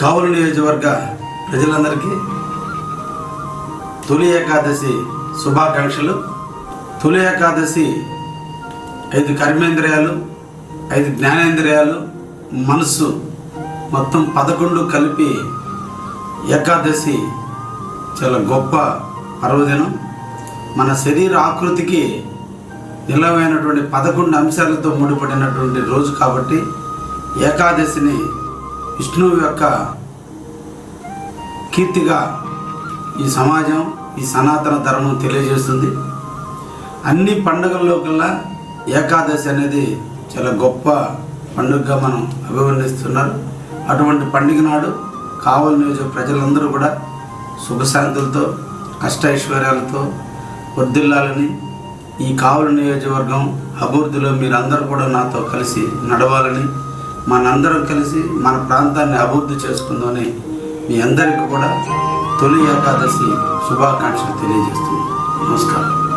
కావలి నియోజకవర్గ ప్రజలందరికీ తొలి ఏకాదశి శుభాకాంక్షలు. తొలి ఏకాదశి ఐదు కర్మేంద్రియాలు ఐదు జ్ఞానేంద్రియాలు మనస్సు మొత్తం పదకొండు కలిపి ఏకాదశి చాలా గొప్ప పర్వదినం. మన శరీర ఆకృతికి నిలవైనటువంటి పదకొండు అంశాలతో ముడిపడినటువంటి రోజు కాబట్టి ఏకాదశిని విష్ణువు యొక్క కీర్తిగా ఈ సమాజం ఈ సనాతన ధర్మం తెలియజేస్తుంది. అన్ని పండుగల్లో కల్లా ఏకాదశి అనేది చాలా గొప్ప పండుగగా మనం అభివర్ణిస్తున్నారు. అటువంటి పండుగ నాడు కావలి నియోజక ప్రజలందరూ కూడా సుఖశాంతులతో అష్టైశ్వర్యాలతో వర్ధిల్లాలని ఈ కావలి నియోజకవర్గం అభివృద్ధిలో మీరందరూ కూడా నాతో కలిసి నడవాలని మనందరం కలిసి మన ప్రాంతాన్ని అభివృద్ధి చేసుకుందామని మీ అందరికీ కూడా తొలి ఏకాదశి శుభాకాంక్షలు తెలియజేస్తుంది నమస్కారం.